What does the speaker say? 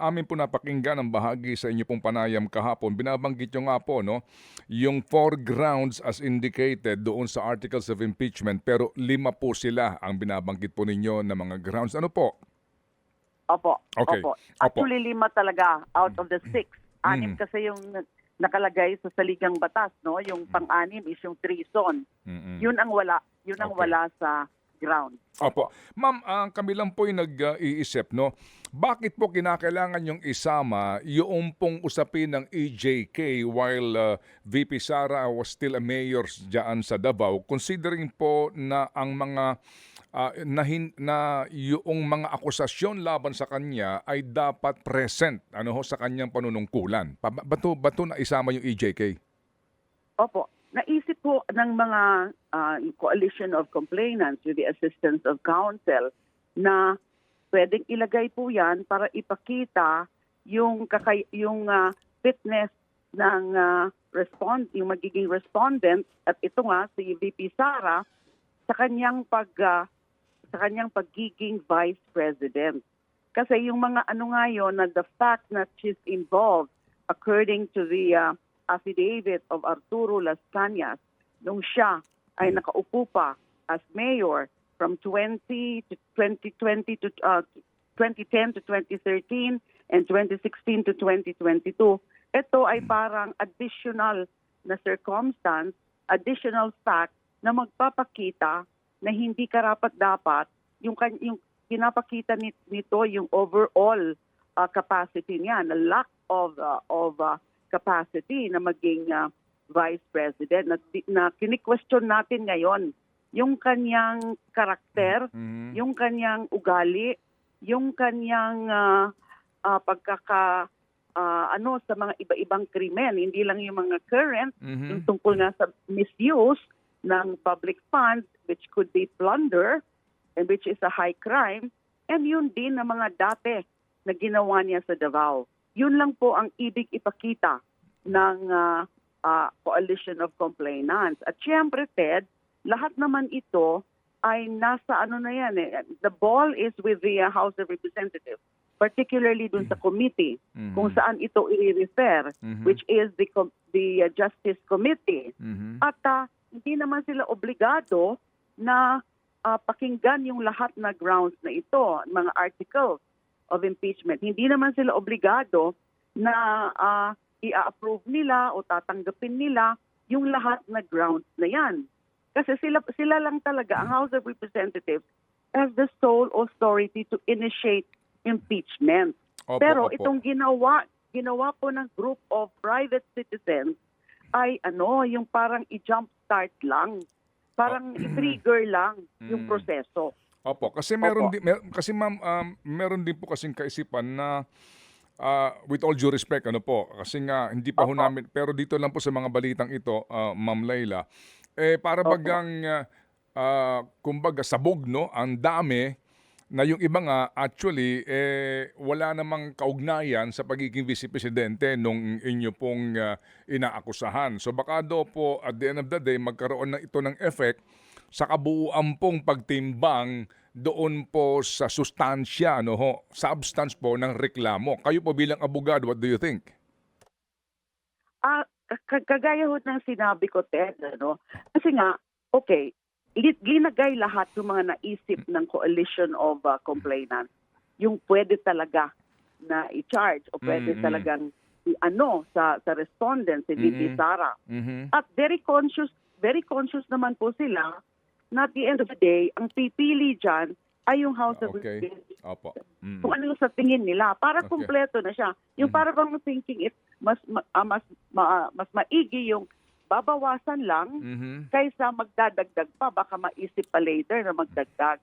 amin po napakinggan ang bahagi sa inyo pong panayam kahapon, binabanggit nyo nga po, no, yung four grounds as indicated doon sa articles of impeachment, pero lima po sila ang binabanggit po ninyo na mga grounds. Ano po? Opo. Okay. Opo. Opo. Actually, lima talaga out of the six. Anim Mm. kasi yung nakalagay sa saligang batas, no? Yung pang-anim is yung treason. Mm-mm. Yun ang wala. Yun ang Okay. wala sa ground. Opo. Ma'am, ang kami lang po yung nag-iisip, no? Bakit po kinakailangan yung isama yung pong usapin ng EJK while uh, VP Sara was still a mayor dyan sa Davao, considering po na ang mga ah, na, hin- na yung mga akusasyon laban sa kanya ay dapat present ano ho sa kanyang panunungkulan. Pa- Bato, bato na isama yung EJK? Opo. Naisip po ng mga ah, coalition of complainants with the assistance of counsel na pwedeng ilagay po yan para ipakita yung kakay yung ah, fitness ng ah, respond yung magiging respondent at ito nga si VP Sara sa kanyang pag ah, sa kanyang pagiging vice president. Kasi yung mga ano nga yun na the fact that she's involved according to the ah, affidavit of Arturo Las Cañas nung siya ay nakaupo pa as mayor from 20 to 2020 to uh, 2010 to 2013 and 2016 to 2022. Ito ay parang additional na circumstance, additional fact na magpapakita na hindi karapat dapat yung yung pinapakita ni- nito yung overall uh, capacity niya, na lack of uh, of uh, capacity na maging uh, vice president na, na kini-question natin ngayon yung kanyang karakter, Mhm. yung kanyang ugali, yung kanyang ah, ah, pagkaka ah, ano sa mga iba-ibang krimen, hindi lang yung mga current, Mhm. yung tungkol nga sa misuse ng public funds which could be plunder and which is a high crime and yun din na mga dati na ginawa niya sa Davao. Yun lang po ang ibig ipakita ng ah, ah, coalition of complainants. At syempre, Ted, lahat naman ito ay nasa ano na yan eh. The ball is with the uh, House of Representatives, particularly dun sa committee Mhm. kung saan ito i-refer, Mhm. which is the com- the uh, Justice Committee. Mhm. At ah, hindi naman sila obligado na ah, pakinggan yung lahat na grounds na ito, mga articles of impeachment. Hindi naman sila obligado na ah, i-approve nila o tatanggapin nila yung lahat na grounds na yan. Kasi sila sila lang talaga ang House of Representatives has the sole authority to initiate impeachment. Opo, Pero opo. itong ginawa ginawa po ng group of private citizens ay ano, yung parang i-jump start lang. Parang i-trigger lang yung Mm. proseso. Opo, kasi meron Opo. din mer- kasi ma'am um, meron din po kasing kaisipan na ah, with all due respect ano po, kasi nga hindi pa ho Opo. namin pero dito lang po sa mga balitang ito, ah, Ma'am Layla, eh para Opo. bagang ah, ah, kumbaga sabog no, ang dami na yung iba nga actually eh wala namang kaugnayan sa pagiging vice presidente nung inyo pong ah, inaakusahan. So baka daw po at the end of the day magkaroon na ito ng effect sa kabuuan pong pagtimbang doon po sa sustansya, ano ho, substance po ng reklamo. Kayo po bilang abogado, what do you think? Ah, kagaya ho ng sinabi ko, Ted, ano? Kasi nga, okay, ginagay lahat ng mga naisip ng coalition of uh, complainants. Yung pwede talaga na i-charge o pwede Mm-mm. talagang i-ano sa sa respondent si VP Mm-mm. Sara. Mhm. At very conscious, very conscious naman po sila na at the end of the day, ang pipili dyan ay yung House of Okay. Representatives. Opo. Mm. Kung ano sa tingin nila, para Okay. kumpleto na siya. Yung Mhm. para bang thinking it mas ma- ah, mas ma- mas maigi yung babawasan lang Mhm. kaysa magdadagdag pa baka maisip pa later na magdagdag.